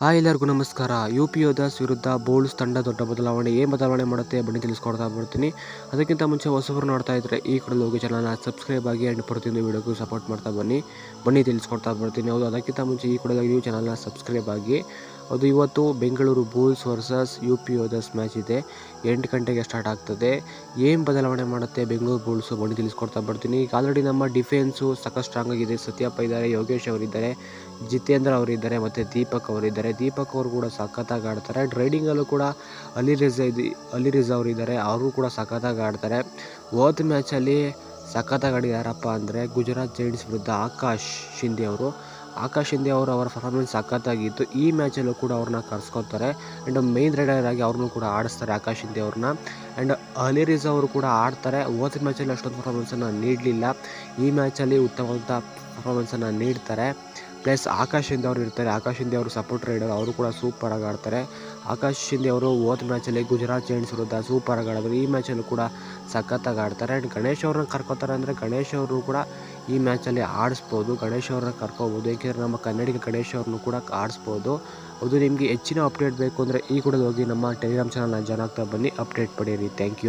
Hi ಎಲ್ಲರಿಗೂ ನಮಸ್ಕಾರ. U P Yodhas ವಿರುದ್ಧ ಬೋಲ್ಸ್ ತಂಡ ದೊಡ್ಡ ಬದಲಾವಣೆ. ಏನು ಬದಲಾವಣೆ ಮಾಡುತ್ತೆ ಬನ್ನಿ ತಿಳಿಸ್ಕೊಡ್ತಾ ಬರ್ತೀನಿ. ಅದಕ್ಕಿಂತ ಮುಂಚೆ ಹೊಸಬರು ನೋಡ್ತಾ ಇದ್ದರೆ ಈ ಕಡೆ ಹೋಗಿ ಚಾನಲ್ನ ಸಬ್ಸ್ಕ್ರೈಬ್ ಆಗಿ ಆ್ಯಂಡ್ ಪ್ರತಿಯೊಂದು ವೀಡಿಯೋಗೂ ಸಪೋರ್ಟ್ ಮಾಡ್ತಾ ಬನ್ನಿ. ಬನ್ನಿ ತಿಳಿಸ್ಕೊಡ್ತಾ ಬರ್ತೀನಿ. ಹೌದು, ಅದಕ್ಕಿಂತ ಮುಂಚೆ ಈ ಕಡೆ ನೀವು ಚಾನಲ್ನ ಸಬ್ಸ್ಕ್ರೈಬ್ ಆಗಿ ಅದು ಇವತ್ತು Bengaluru Bulls versus U P Yoddhas match ಇದೆ. ಎಂಟು ಗಂಟೆಗೆ ಸ್ಟಾರ್ಟ್ ಆಗ್ತದೆ. ಏನು ಬದಲಾವಣೆ ಮಾಡುತ್ತೆ ಬೆಂಗಳೂರು ಬುಲ್ಸು ಬನ್ನಿ ತಿಳಿಸ್ಕೊಡ್ತಾ ಬರ್ತೀನಿ. ಈಗ ಆಲ್ರೆಡಿ ನಮ್ಮ ಡಿಫೆನ್ಸು ಸಾಕಷ್ಟು ಸ್ಟ್ರಾಂಗ್ ಆಗಿದೆ. ಸತ್ಯಪ್ಪ ಇದ್ದಾರೆ, ಯೋಗೇಶ್ ಅವರಿದ್ದಾರೆ, ಜಿತೇಂದ್ರ ಅವರಿದ್ದಾರೆ, ಮತ್ತು ದೀಪಕ್ ಅವರಿದ್ದಾರೆ. ದೀಪಕ್ ಅವರು ಕೂಡ ಸಖತ್ತಾಗಿ ಆಡ್ತಾರೆ. ರೈಡಿಂಗಲ್ಲೂ ಕೂಡ ಅಲಿ ರಿಜಾ ಇದೆ ಅಲಿ ರಿಜಾ ಅವರಿದ್ದಾರೆ ಅವರು ಕೂಡ ಸಖತ್ತಾಗಿ ಆಡ್ತಾರೆ. ಹೋದ ಮ್ಯಾಚಲ್ಲಿ ಸಖತ್ತಾಗಿ ಆಡಿದಾರಪ್ಪ ಅಂದರೆ ಗುಜರಾತ್ ಜೈಂಟ್ಸ್ ವಿರುದ್ಧ ಆಕಾಶ್ ಶಿಂದೆ ಅವರು. ಆಕಾಶ್ ಹಿಂದೆ ಅವರು ಅವರ ಪರ್ಫಾರ್ಮೆನ್ಸ್ ಸಖತ್ತಾಗಿತ್ತು. ಈ ಮ್ಯಾಚಲ್ಲೂ ಕೂಡ ಅವ್ರನ್ನ ಕರ್ಸ್ಕೊತಾರೆ ಆ್ಯಂಡ್ ಮೈನ್ ರೈಡರ್ ಆಗಿ ಅವ್ರನ್ನೂ ಕೂಡ ಆಡಿಸ್ತಾರೆ ಆಕಾಶ್ ಹಿಂದೆ ಅವ್ರನ್ನ. ಆ್ಯಂಡ್ ಅಲಿ ರಿಜಾ ಅವರು ಕೂಡ ಆಡ್ತಾರೆ. ಓದಿದ ಮ್ಯಾಚಲ್ಲಿ ಅಷ್ಟೊಂದು ಪರ್ಫಾರ್ಮೆನ್ಸನ್ನು ನೀಡಲಿಲ್ಲ. ಈ ಮ್ಯಾಚಲ್ಲಿ ಉತ್ತಮವಾದ ಪರ್ಫಾರ್ಮೆನ್ಸನ್ನು ನೀಡ್ತಾರೆ. ಪ್ಲಸ್ ಆಕಾಶ್ ಹಿಂದೆ ಅವರು ಇರ್ತಾರೆ. ಆಕಾಶ್ ಹಿಂದೆ ಅವರು ಸಪೋರ್ಟ್ ರೈಡರ್ ಅವರು ಕೂಡ ಸೂಪರಾಗಿ ಆಡ್ತಾರೆ. ಆಕಾಶ್ ಹಿಂದೆ ಅವರು ಹೋದ ಮ್ಯಾಚಲ್ಲಿ ಗುಜರಾತ್ ಜೈಂಟ್ಸ್ ವಿರುದ್ಧ ಸೂಪರಾಗಿ ಆಡಿದ್ರು. ಈ ಮ್ಯಾಚಲ್ಲಿ ಕೂಡ ಸಖತ್ತಾಗಿ ಆಡ್ತಾರೆ. ಆ್ಯಂಡ್ ಗಣೇಶ್ ಅವ್ರನ್ನ ಕರ್ಕೋತಾರೆ ಅಂದರೆ ಗಣೇಶ್ ಅವರು ಕೂಡ ಈ ಮ್ಯಾಚಲ್ಲಿ ಆಡಿಸ್ಬೋದು. ಗಣೇಶ್ ಅವ್ರನ್ನ ಕರ್ಕೋಬೋದು. ಏಕೆಂದರೆ ನಮ್ಮ ಕನ್ನಡಿಗ ಗಣೇಶ್ ಅವ್ರನ್ನೂ ಕೂಡ ಆಡಿಸ್ಬೋದು. ಅದು ನಿಮಗೆ ಹೆಚ್ಚಿನ ಅಪ್ಡೇಟ್ ಬೇಕು ಅಂದರೆ ಈ ಕೂಡ ಹೋಗಿ ನಮ್ಮ ಟೆಲಿಗ್ರಾಮ್ ಚಾನಲ್ನ ಜನ ಆಗ್ತಾ ಬನ್ನಿ. ಅಪ್ಡೇಟ್ ಪಡೆಯಿರಿ. Thank you